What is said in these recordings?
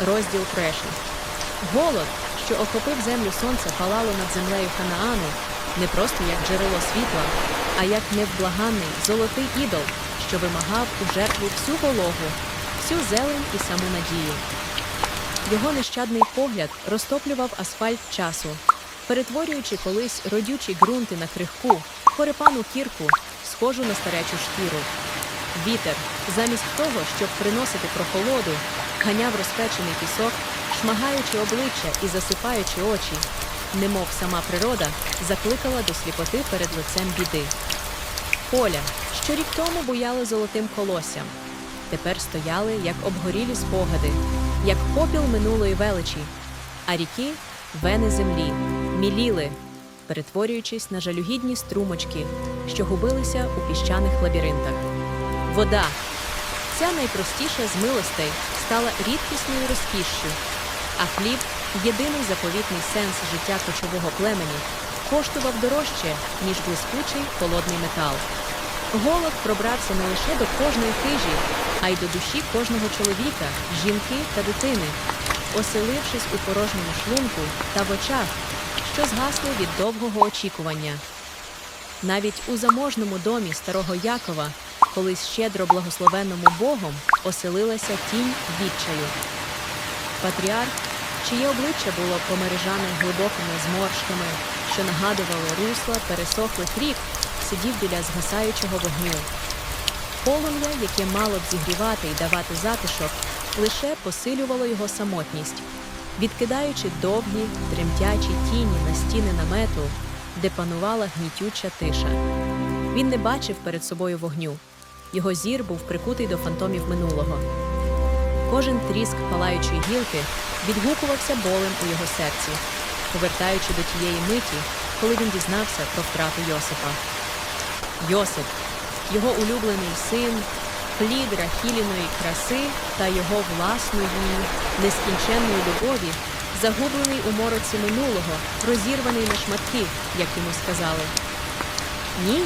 Розділ перший. Голод, що охопив землю сонця, палало над землею Ханаану не просто як джерело світла, а як невблаганний золотий ідол, що вимагав у жертву всю вологу, всю зелень і саму надію. Його нещадний погляд розтоплював асфальт часу, перетворюючи колись родючі ґрунти на крихку, хорепану кірку, схожу на старечу шкіру. Вітер, замість того, щоб приносити прохолоду, ганяв розпечений пісок, шмагаючи обличчя і засипаючи очі, немов сама природа закликала до сліпоти перед лицем біди. Поля, що рік тому буяли золотим колоссям, тепер стояли як обгорілі спогади, як попіл минулої величі, а ріки вени землі, міліли, перетворюючись на жалюгідні струмочки, що губилися у піщаних лабіринтах. Вода, ця найпростіша з милостей, стала рідкісною розкішшю, а хліб єдиний заповітний сенс життя кочового племені, коштував дорожче, ніж блискучий холодний метал. Голод пробрався не лише до кожної хижі, а й до душі кожного чоловіка, жінки та дитини, оселившись у порожньому шлунку та в очах, що згасли від довгого очікування. Навіть у заможному домі старого Якова, колись щедро благословенному Богом, оселилася тінь відчаю. Патріарх, чиє обличчя було помережане глибокими зморшками, що нагадували русла пересохлих рік, сидів біля згасаючого вогню. Полум'я, яке мало б зігрівати і давати затишок, лише посилювало його самотність, відкидаючи довгі, тремтячі тіні на стіни намету, де панувала гнітюча тиша. Він не бачив перед собою вогню. Його зір був прикутий до фантомів минулого. Кожен тріск палаючої гілки відгукувався болем у його серці, повертаючи до тієї миті, коли він дізнався про втрату Йосипа. Йосип, його улюблений син, плід Рахіліної краси та його власної нескінченної любові, загублений у мороці минулого, розірваний на шматки, як йому сказали. Ні,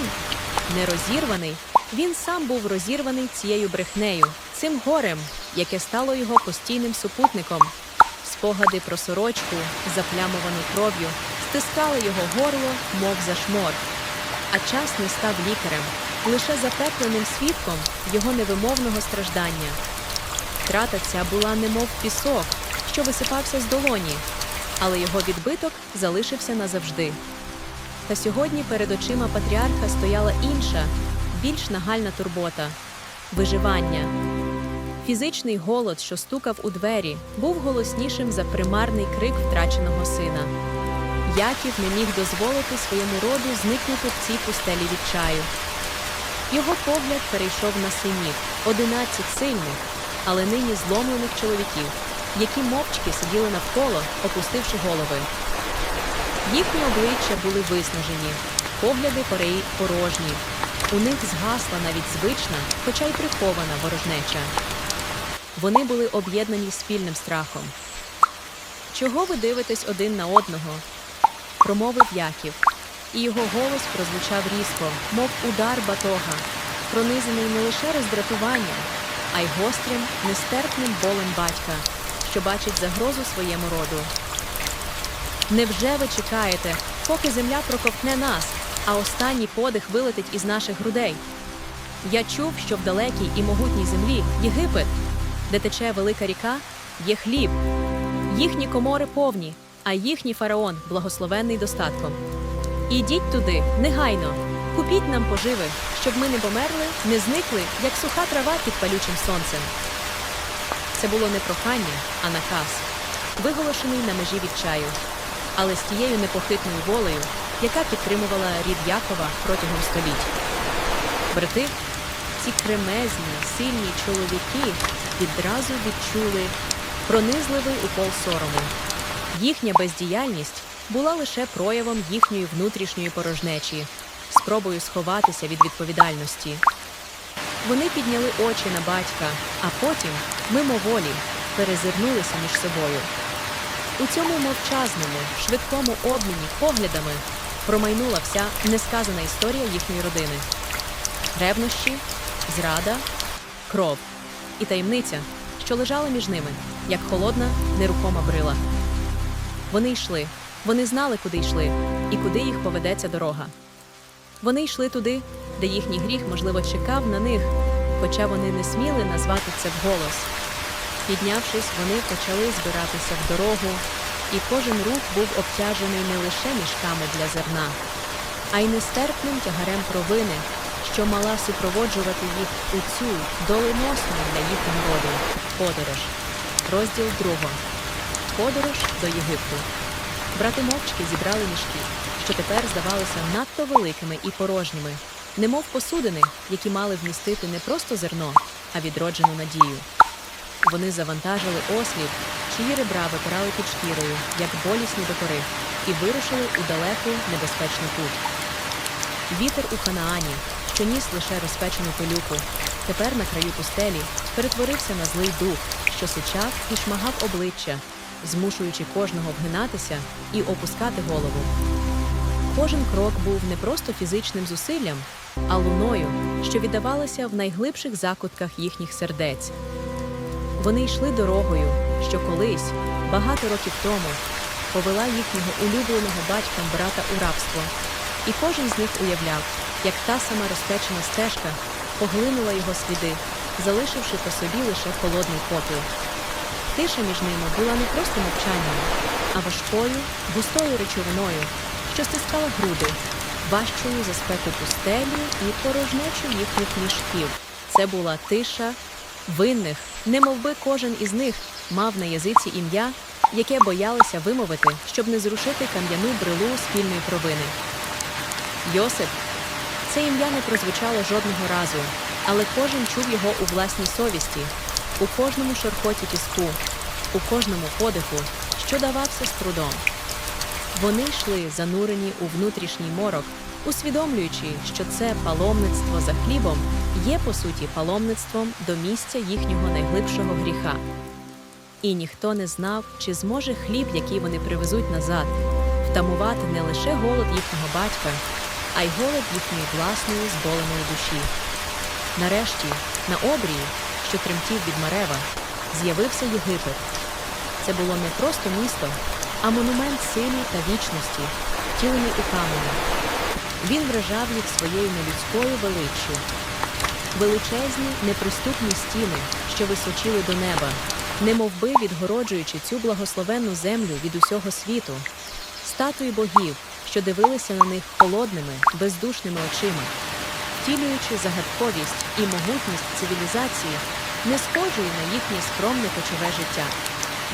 не розірваний. Він сам був розірваний цією брехнею, цим горем, яке стало його постійним супутником. Спогади про сорочку, заплямовану кров'ю, стискали його горло, мов зашмор. А час не став лікарем, лише запекленим свідком його невимовного страждання. Втрата ця була немов пісок, що висипався з долоні, але його відбиток залишився назавжди. Та сьогодні перед очима патріарха стояла інша, більш нагальна турбота виживання. Фізичний голод, що стукав у двері, був голоснішим за примарний крик втраченого сина. Яків не міг дозволити своєму роду зникнути в цій пустелі відчаю. Його погляд перейшов на синів, одинадцять сильних, але нині зломлених чоловіків, які мовчки сиділи навколо, опустивши голови. Їхні обличчя були виснажені, погляди порожні. У них згасла навіть звична, хоча й прихована ворожнеча. Вони були об'єднані спільним страхом. Чого ви дивитесь один на одного? промовив Яків, і його голос прозвучав різко, мов удар батога, пронизаний не лише роздратуванням, а й гострим, нестерпним болем батька, що бачить загрозу своєму роду. Невже ви чекаєте, поки земля проковтне нас, а останній подих вилетить із наших грудей? Я чув, що в далекій і могутній землі Єгипет, де тече велика ріка, є хліб. Їхні комори повні, а їхній фараон благословенний достатком. Ідіть туди, негайно, купіть нам поживи, щоб ми не померли, не зникли, як суха трава під палючим сонцем. Це було не прохання, а наказ, виголошений на межі відчаю, але з тією непохитною волею, яка підтримувала рід Якова протягом століть. Брати, ці кремезні, сильні чоловіки відразу відчули пронизливий укол сорому. Їхня бездіяльність була лише проявом їхньої внутрішньої порожнечі, спробою сховатися від відповідальності. Вони підняли очі на батька, а потім, мимоволі, перезирнулися між собою. У цьому мовчазному, швидкому обміні поглядами промайнула вся несказана історія їхньої родини. Ревнощі, зрада, кров і таємниця, що лежала між ними. як холодна, нерухома брила. Вони йшли, вони знали, куди йшли, і куди їх поведеться дорога. Вони йшли туди, де їхній гріх, можливо, чекав на них, хоча вони не сміли назвати це вголос. Піднявшись, вони почали збиратися в дорогу, і кожен рух був обтяжений не лише мішками для зерна, а й нестерпним тягарем провини, що мала супроводжувати їх у цю доленосну для їх народу подорож. Розділ 2. Подорож до Єгипту. Брати мовчки зібрали мішки, що тепер здавалися надто великими і порожніми, немов посудини, які мали вмістити не просто зерно, а відроджену надію. Вони завантажили ослів, чиї ребра випирали під шкірою, як болісні докори, і вирушили у далеку небезпечну путь. Вітер у Ханаані, що ніс лише розпечену пилюку, тепер на краю пустелі перетворився на злий дух, що сичав і шмагав обличчя, змушуючи кожного вгинатися і опускати голову. Кожен крок був не просто фізичним зусиллям, а луною, що віддавалася в найглибших закутках їхніх сердець. Вони йшли дорогою, що колись, багато років тому, повела їхнього улюбленого батьком брата у рабство, і кожен з них уявляв, як та сама розпечена стежка поглинула його сліди, залишивши по собі лише холодний попіл. Тиша між ними була не просто мовчанням, а важкою, густою речовиною, що стискала груди, важчою за спеку пустелі і порожнечу їхніх мішків. Це була тиша винних, немовби кожен із них мав на язиці ім'я, яке боялися вимовити, щоб не зрушити кам'яну брилу спільної провини. Йосип. Це ім'я не прозвучало жодного разу, але кожен чув його у власній совісті, у кожному шорхоті піску, у кожному подиху, що давався з трудом. Вони йшли занурені у внутрішній морок, усвідомлюючи, що це паломництво за хлібом є по суті паломництвом до місця їхнього найглибшого гріха. І ніхто не знав, чи зможе хліб, який вони привезуть назад, втамувати не лише голод їхнього батька, а й голод їхньої власної зболеної душі. Нарешті, на обрії, що тремтів від Марева, з'явився Єгипет. Це було не просто місто, а монумент силі та вічності, втілений у камені. Він вражав їх своєю нелюдською величчю. Величезні, неприступні стіни, що височили до неба, немовби відгороджуючи цю благословенну землю від усього світу, статуї богів, що дивилися на них холодними, бездушними очима, втілюючи загадковість і могутність цивілізації, не схожої на їхнє скромне кочове життя,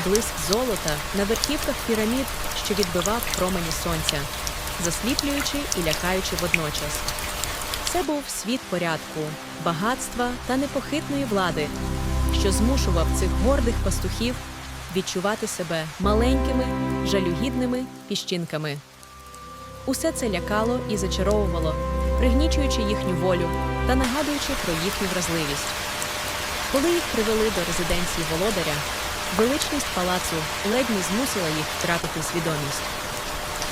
блиск золота на верхівках пірамід, що відбивав промені сонця, засліплюючи і лякаючи водночас. Це був світ порядку, багатства та непохитної влади, що змушував цих гордих пастухів відчувати себе маленькими, жалюгідними піщинками. Усе це лякало і зачаровувало, пригнічуючи їхню волю та нагадуючи про їхню вразливість. Коли їх привели до резиденції володаря, величність палацу ледь не змусила їх втратити свідомість.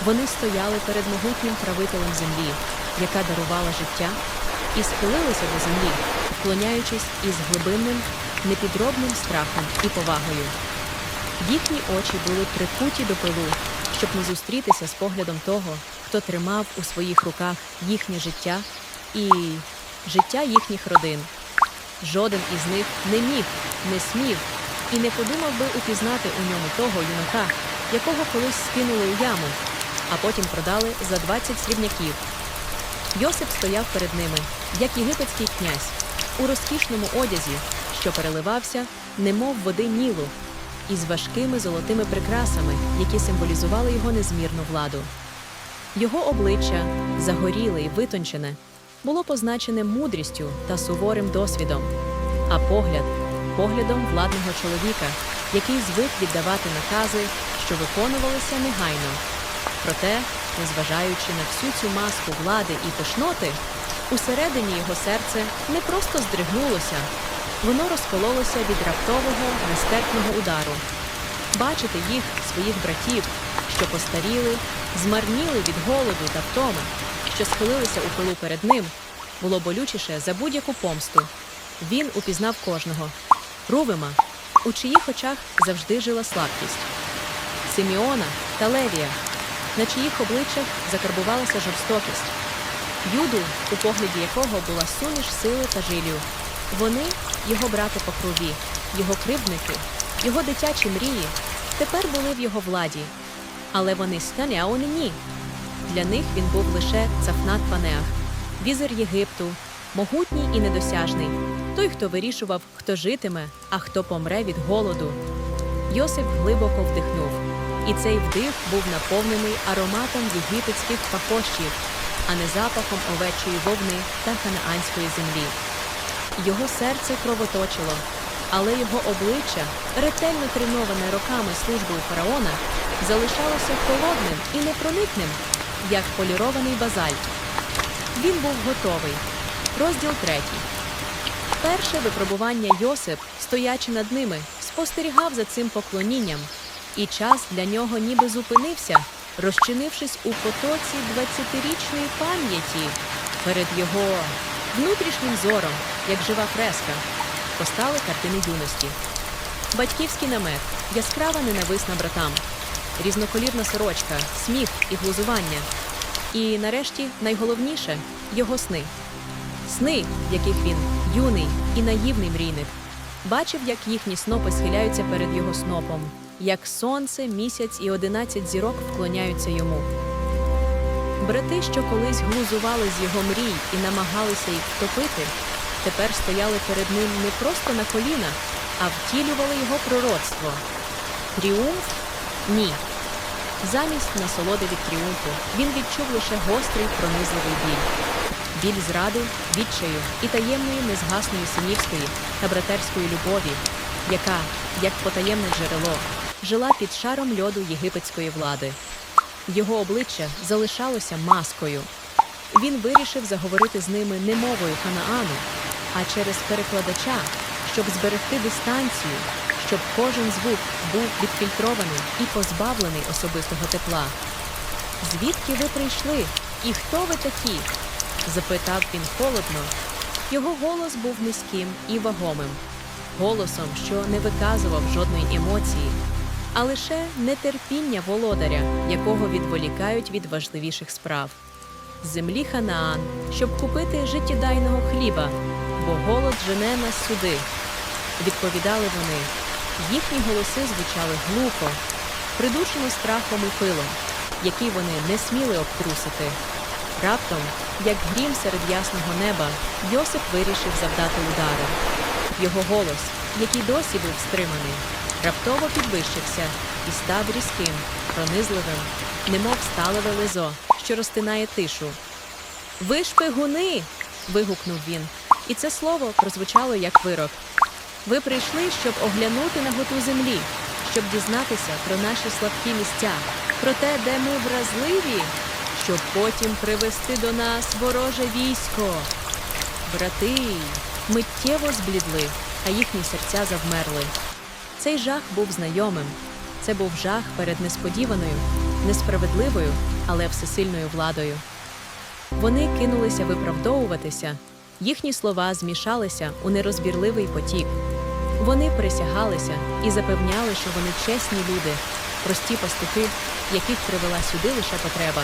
Вони стояли перед могутнім правителем землі, яка дарувала життя, і схилилися до землі, вклоняючись із глибинним, непідробним страхом і повагою. Їхні очі були прикуті до пилу, щоб не зустрітися з поглядом того, хто тримав у своїх руках їхнє життя і життя їхніх родин. Жоден із них не міг, не смів і не подумав би упізнати у ньому того юнака, якого колись скинули у яму, а потім продали за 20 срібняків. Йосип стояв перед ними, як єгипетський князь, у розкішному одязі, що переливався, немов води Нілу, із важкими золотими прикрасами, які символізували його незмірну владу. Його обличчя, загоріле і витончене, було позначене мудрістю та суворим досвідом, а погляд поглядом владного чоловіка, який звик віддавати накази, що виконувалися негайно. Проте, незважаючи на всю цю маску влади і пишноти, усередині його серце не просто здригнулося, воно розкололося від раптового нестерпного удару. Бачити їх, своїх братів, що постаріли, змарніли від голоду та втоми, що схилилися у пилу перед ним, було болючіше за будь-яку помсту. Він упізнав кожного Рувима, у чиїх очах завжди жила слабкість. Симеона та Левія, на чиїх обличчях закарбувалася жорстокість. Юду, у погляді якого була суміш сили та жилю. Вони, його брати по крові, його кривдники, його дитячі мрії, тепер були в його владі. Але вони сканяуни ні. Для них він був лише Цафнат Панеах, візир Єгипту, могутній і недосяжний, той, хто вирішував, хто житиме, а хто помре від голоду. Йосип глибоко вдихнув, і цей вдих був наповнений ароматом єгипетських пахощів, а не запахом овечої вовни та ханаанської землі. Його серце кровоточило, але його обличчя, ретельно треноване роками служби у фараона, залишалося холодним і непроникним, як полірований базальт. Він був готовий. Розділ третій. Перше випробування Йосип, стоячи над ними, спостерігав за цим поклонінням, і час для нього ніби зупинився, розчинившись у потоці 20-річної пам'яті перед його внутрішнім зором, як жива фреска, постали картини юності. Батьківський намет, яскрава ненависна братам, різноколірна сорочка, сміх і глузування. І нарешті найголовніше його сни. Сни, в яких він юний і наївний мрійник, бачив, як їхні снопи схиляються перед його снопом, як сонце, місяць і одинадцять зірок вклоняються йому. Брати, що колись глузували з його мрій і намагалися їх втопити, тепер стояли перед ним не просто на колінах, а втілювали його пророцтво. Тріумф? Ні. Замість насолоди від тріумфу він відчув лише гострий пронизливий біль. Біль зради, відчаю і таємної незгасної синівської та братерської любові, яка, як потаємне джерело, жила під шаром льоду єгипетської влади. Його обличчя залишалося маскою. Він вирішив заговорити з ними не мовою Ханаану, а через перекладача, щоб зберегти дистанцію, щоб кожен звук був відфільтрований і позбавлений особистого тепла. Звідки ви прийшли? І хто ви такі? запитав він холодно. Його голос був низьким і вагомим, голосом, що не виказував жодної емоції, а лише нетерпіння володаря, якого відволікають від важливіших справ. Землі Ханаан, щоб купити життєдайного хліба, бо голод жене нас сюди. Відповідали вони. Їхні голоси звучали глухо, придушено страхом і пилом, який вони не сміли обтрусити. Раптом, як грім серед ясного неба, Йосип вирішив завдати удару. Його голос, який досі був стриманий, раптово підвищився і став різким, пронизливим, немов сталеве лизо, що розтинає тишу. Ви шпигуни. вигукнув він, і це слово прозвучало як вирок. Ви прийшли, щоб оглянути наготу землі, щоб дізнатися про наші слабкі місця, про те, де ми вразливі, щоб потім привести до нас вороже військо. Брати миттєво зблідли, а їхні серця завмерли. Цей жах був знайомим. Це був жах перед несподіваною, несправедливою, але всесильною владою. Вони кинулися виправдовуватися, їхні слова змішалися у нерозбірливий потік. Вони присягалися і запевняли, що вони чесні люди, прості пастухи, яких привела сюди лише потреба.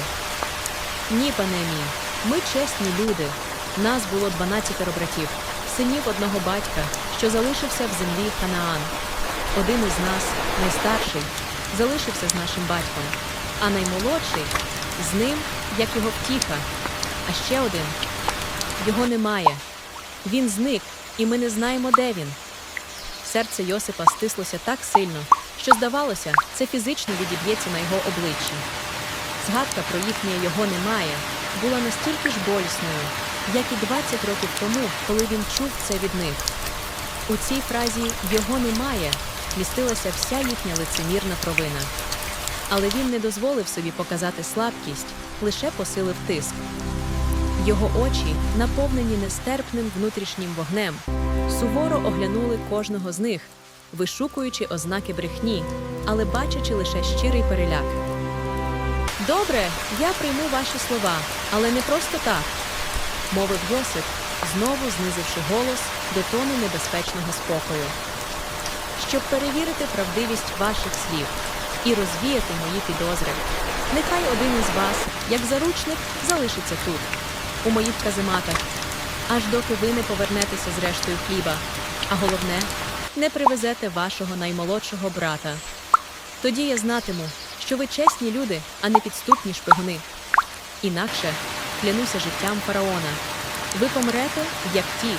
Ні, пане мій, ми чесні люди. Нас було дванадцятеро братів, синів одного батька, що залишився в землі Ханаан. Один із нас, найстарший, залишився з нашим батьком, а наймолодший з ним, як його втіха. А ще один його немає. Він зник, і ми не знаємо, де він. Серце Йосипа стислося так сильно, що, здавалося, це фізично відіб'ється на його обличчі. Згадка про їхнє його немає була настільки ж болісною, як і 20 років тому, коли він чув це від них. У цій фразі його немає містилася вся їхня лицемірна провина. Але він не дозволив собі показати слабкість, лише посилив тиск. Його очі, наповнені нестерпним внутрішнім вогнем, суворо оглянули кожного з них, вишукуючи ознаки брехні, але бачачи лише щирий переляк. Добре, я прийму ваші слова, але не просто так, мовив Йосип, знову знизивши голос до тону небезпечного спокою. Щоб перевірити правдивість ваших слів і розвіяти мої підозри. Нехай один із вас, як заручник, залишиться тут, у моїх казематах, аж доки ви не повернетеся з рештою хліба, а головне, не привезете вашого наймолодшого брата. Тоді я знатиму, що ви чесні люди, а не підступні шпигуни. Інакше клянуся життям фараона. Ви помрете, як ті,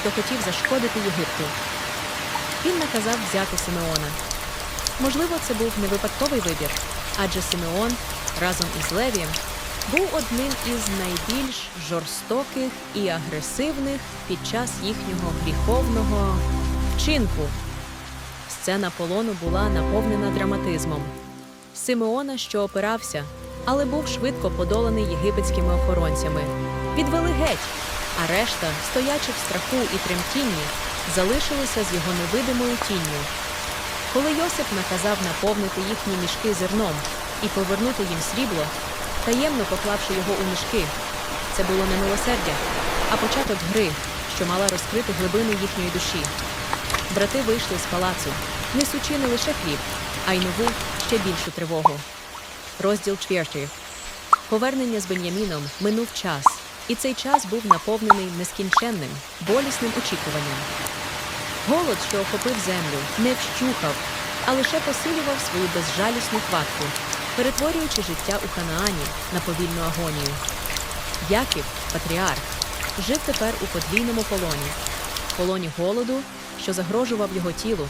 хто хотів зашкодити Єгипту. Він наказав взяти Симеона. Можливо, це був не випадковий вибір, адже Симеон разом із Левієм був одним із найбільш жорстоких і агресивних під час їхнього гріховного вчинку. Сцена полону була наповнена драматизмом. Симеона, що опирався, але був швидко подоланий єгипетськими охоронцями. Відвели геть, а решта, стоячи в страху і тремтінні, залишилися з його невидимою тінню. Коли Йосип наказав наповнити їхні мішки зерном і повернути їм срібло, таємно поклавши його у мішки, це було не милосердя, а початок гри, що мала розкрити глибини їхньої душі. Брати вийшли з палацу, несучи не лише хліб, а й нову, ще більшу тривогу. Розділ чвертий. Повернення з Бен'яміном минув час, і цей час був наповнений нескінченним, болісним очікуванням. Голод, що охопив землю, не вщухав, а лише посилював свою безжалісну хватку, перетворюючи життя у Ханаані на повільну агонію. Яків, патріарх, жив тепер у подвійному полоні полоні голоду, що загрожував його тілу,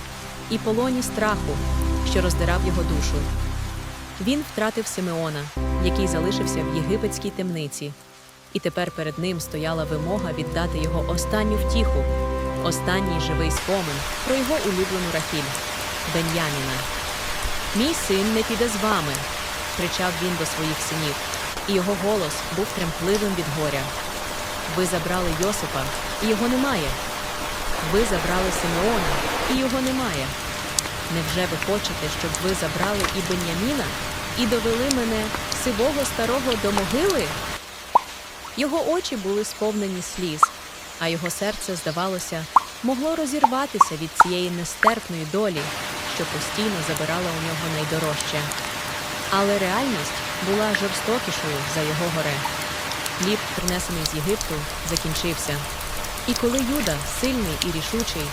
і полоні страху, що роздирав його душу. Він втратив Симеона, який залишився в єгипетській темниці, і тепер перед ним стояла вимога віддати його останню втіху, останній живий спомин про його улюблену Рахіль Бен'яміна. Мій син не піде з вами, кричав він до своїх синів, і його голос був тремтливим від горя. Ви забрали Йосипа, і його немає. Ви забрали Симеона, і його немає. Невже ви хочете, щоб ви забрали і Беняміна, і довели мене, сивого старого, до могили? Його очі були сповнені сліз, а його серце, здавалося, могло розірватися від цієї нестерпної долі, що постійно забирала у нього найдорожче. Але реальність була жорстокішою за його горе. Хліб, принесений з Єгипту, закінчився. І коли Юда, сильний і рішучий,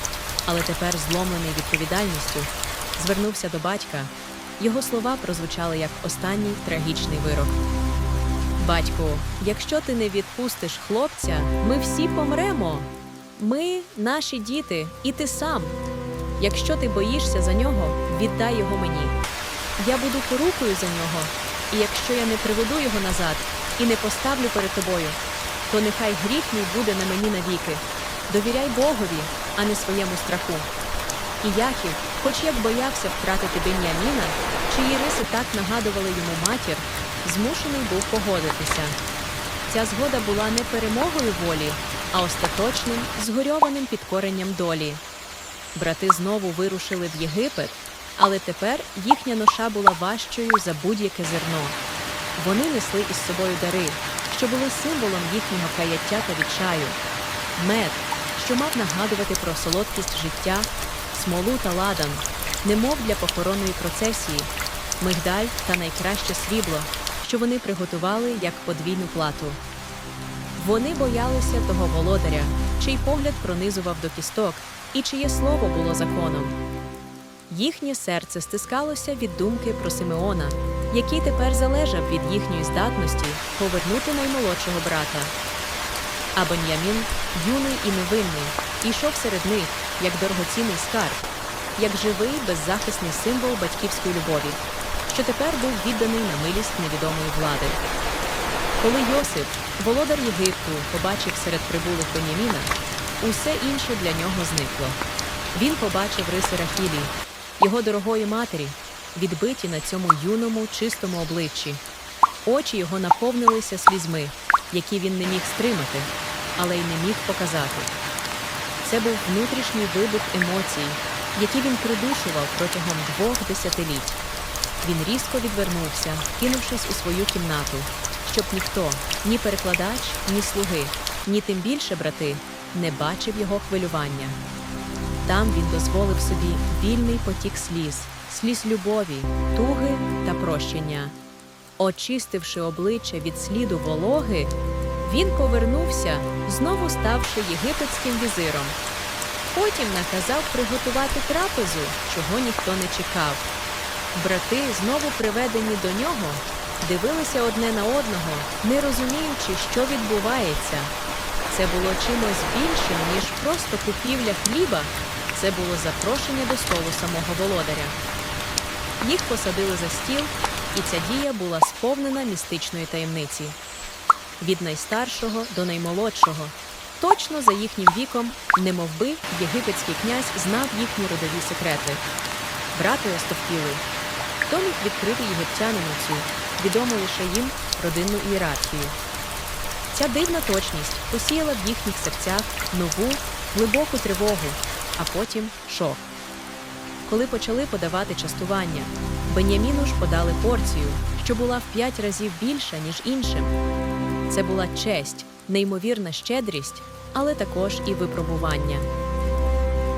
але тепер зломлений відповідальністю, звернувся до батька, його слова прозвучали як останній трагічний вирок. Батьку, якщо ти не відпустиш хлопця, ми всі помремо. Ми наші діти, і ти сам. Якщо ти боїшся за нього, віддай його мені. Я буду порукою за нього, і якщо я не приведу його назад і не поставлю перед тобою, то нехай гріх мій буде на мені навіки. Довіряй Богові, а не своєму страху. І Яків, хоч як боявся втратити Бен'яміна, чиї риси так нагадували йому матір, змушений був погодитися. Ця згода була не перемогою волі, а остаточним, згорьованим підкоренням долі. Брати знову вирушили в Єгипет, але тепер їхня ноша була важчою за будь-яке зерно. Вони несли із собою дари, що були символом їхнього каяття та відчаю, мед, що мав нагадувати про солодкість життя, смолу та ладан, немов для похоронної процесії, мигдаль та найкраще срібло, що вони приготували як подвійну плату. Вони боялися того володаря, чий погляд пронизував до кісток, і чиє слово було законом. Їхнє серце стискалося від думки про Симеона, який тепер залежав від їхньої здатності повернути наймолодшого брата. А Бен'ямін, юний і невинний, йшов серед них як дорогоцінний скарб, як живий, беззахисний символ батьківської любові, що тепер був відданий на милість невідомої влади. Коли Йосип, володар Єгипту, побачив серед прибулих Бен'яміна, усе інше для нього зникло. Він побачив риси Рахілі, його дорогої матері, відбиті на цьому юному, чистому обличчі. Очі його наповнилися слізьми, які він не міг стримати, але й не міг показати. Це був внутрішній вибух емоцій, які він придушував протягом двох десятиліть. Він різко відвернувся, кинувшись у свою кімнату, щоб ніхто, ні перекладач, ні слуги, ні тим більше брати, не бачив його хвилювання. Там він дозволив собі вільний потік сліз, сліз любові, туги та прощення. Очистивши обличчя від сліду вологи, він повернувся, знову ставши єгипетським візиром. Потім наказав приготувати трапезу, чого ніхто не чекав. Брати, знову приведені до нього, дивилися одне на одного, не розуміючи, що відбувається. Це було чимось більшим, ніж просто купівля хліба. Це було запрошення до столу самого володаря. Їх посадили за стіл, і ця дія була сповнена містичної таємниці. Від найстаршого до наймолодшого, точно за їхнім віком, немовби єгипетський князь знав їхні родові секрети. Брати остовпіли. Хто міг відкрити єгиптянину цю, відому лише їм родинну ієрархію. Ця дивна точність посіяла в їхніх серцях нову, глибоку тривогу, а потім шок. Коли почали подавати частування, Беняміну ж подали порцію, що була в п'ять разів більша, ніж іншим. Це була честь, неймовірна щедрість, але також і випробування.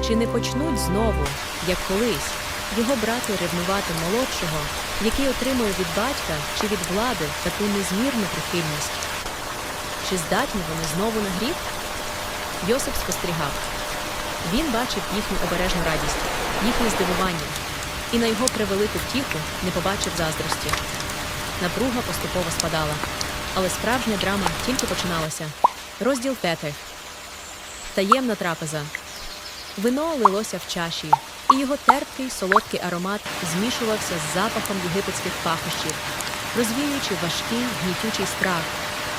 Чи не почнуть знову, як колись, його брати ревнувати молодшого, який отримує від батька чи від влади таку незмірну прихильність? Чи здатні вони знову на гріх? Йосип спостерігав. Він бачив їхню обережну радість, їхнє здивування, і на його превелику втіху не побачив заздрості. Напруга поступово спадала, але справжня драма тільки починалася. Розділ п'ятий. Таємна трапеза. Вино лилося в чаші, і його терпкий солодкий аромат змішувався з запахом єгипетських пахощів, розвіюючи важкий гнітючий страх,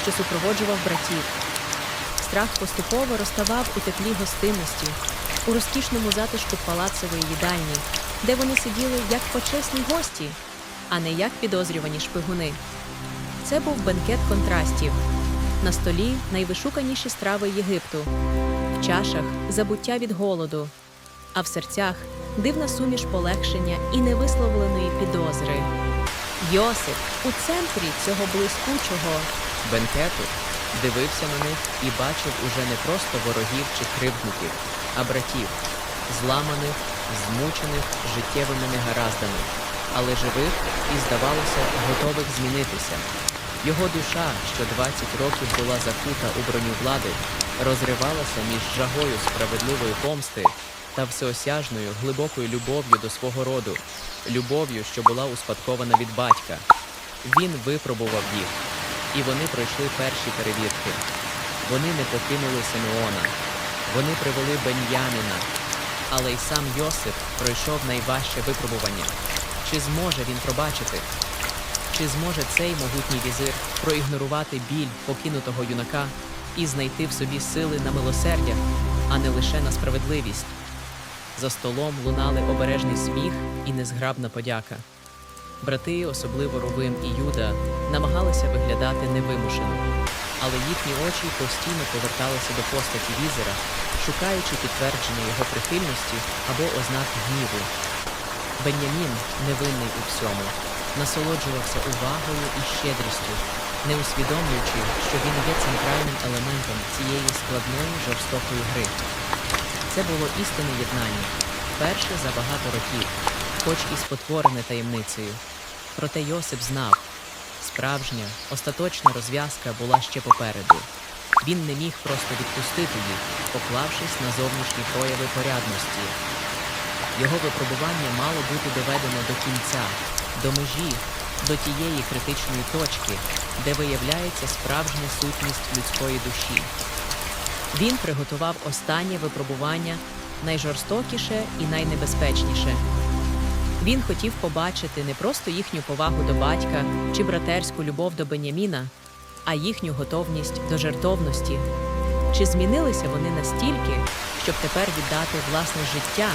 що супроводжував братів. Страх поступово розставав у теплі гостинності, у розкішному затишку палацової їдальні, де вони сиділи як почесні гості, а не як підозрювані шпигуни. Це був бенкет контрастів. На столі найвишуканіші страви Єгипту, в чашах забуття від голоду, а в серцях дивна суміш полегшення і невисловленої підозри. Йосип у центрі цього блискучого бенкету, дивився на них і бачив уже не просто ворогів чи кривдників, а братів, зламаних, змучених життєвими негараздами, але живих і, здавалося, готових змінитися. Його душа, що 20 років була закута у броню влади, розривалася між жагою справедливої помсти та всеосяжною глибокою любов'ю до свого роду, любов'ю, що була успадкована від батька. Він випробував їх, і вони пройшли перші перевірки. Вони не покинули Симеона, вони привели Беньяміна, але й сам Йосип пройшов найважче випробування. Чи зможе він пробачити? Чи зможе цей могутній візир проігнорувати біль покинутого юнака і знайти в собі сили на милосердя, а не лише на справедливість? За столом лунали обережний сміх і незграбна подяка. Брати, особливо Ровим і Юда, намагалися виглядати невимушено, але їхні очі постійно поверталися до постаті візера, шукаючи підтвердження його прихильності або ознак гніву. Бенямін, невинний у всьому, насолоджувався увагою і щедрістю, не усвідомлюючи, що він є центральним елементом цієї складної жорстокої гри. Це було істинне єднання, перше за багато років, хоч і спотворене таємницею. Проте Йосип знав, справжня, остаточна розв'язка була ще попереду. Він не міг просто відпустити їх, поклавшись на зовнішні прояви порядності. Його випробування мало бути доведено до кінця, до межі, до тієї критичної точки, де виявляється справжня сутність людської душі. Він приготував останнє випробування, найжорстокіше і найнебезпечніше. Він хотів побачити не просто їхню повагу до батька чи братерську любов до Беняміна, а їхню готовність до жертовності. Чи змінилися вони настільки, щоб тепер віддати власне життя,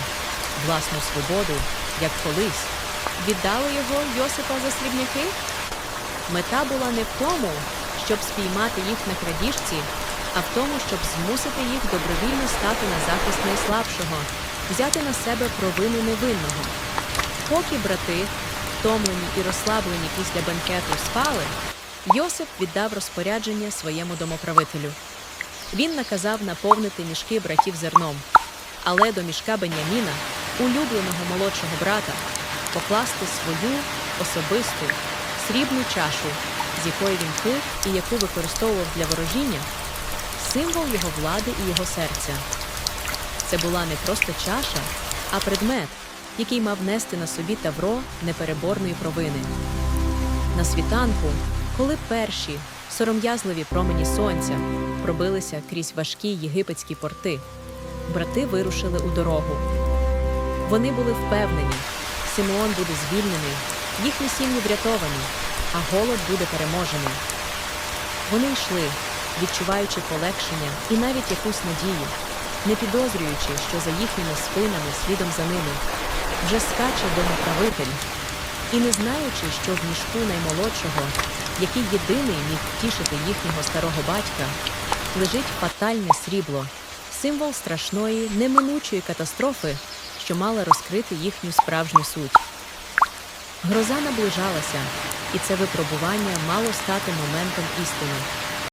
власну свободу, як колись? Віддали його Йосипа за срібняки? Мета була не в тому, щоб спіймати їх на крадіжці, а в тому, щоб змусити їх добровільно стати на захист найслабшого, взяти на себе провину невинного. Поки брати, втомлені і розслаблені після бенкету, спали, Йосип віддав розпорядження своєму домоправителю. Він наказав наповнити мішки братів зерном. але до мішка Беняміна, улюбленого молодшого брата, покласти свою особисту срібну чашу, з якої він пив і яку використовував для ворожіння, символ його влади і його серця. Це була не просто чаша, а предмет, який мав нести на собі тавро непереборної провини. На світанку, коли перші сором'язливі промені сонця пробилися крізь важкі єгипетські порти, брати вирушили у дорогу. Вони були впевнені, Симеон буде звільнений, їхні сім'ї врятовані, а голод буде переможений. Вони йшли, відчуваючи полегшення і навіть якусь надію, не підозрюючи, що за їхніми спинами, слідом за ними, вже скаче домоправитель, і не знаючи, що в мішку наймолодшого, який єдиний міг втішити їхнього старого батька, лежить фатальне срібло, символ страшної, неминучої катастрофи, що мала розкрити їхню справжню суть. Гроза наближалася, і це випробування мало стати моментом істини.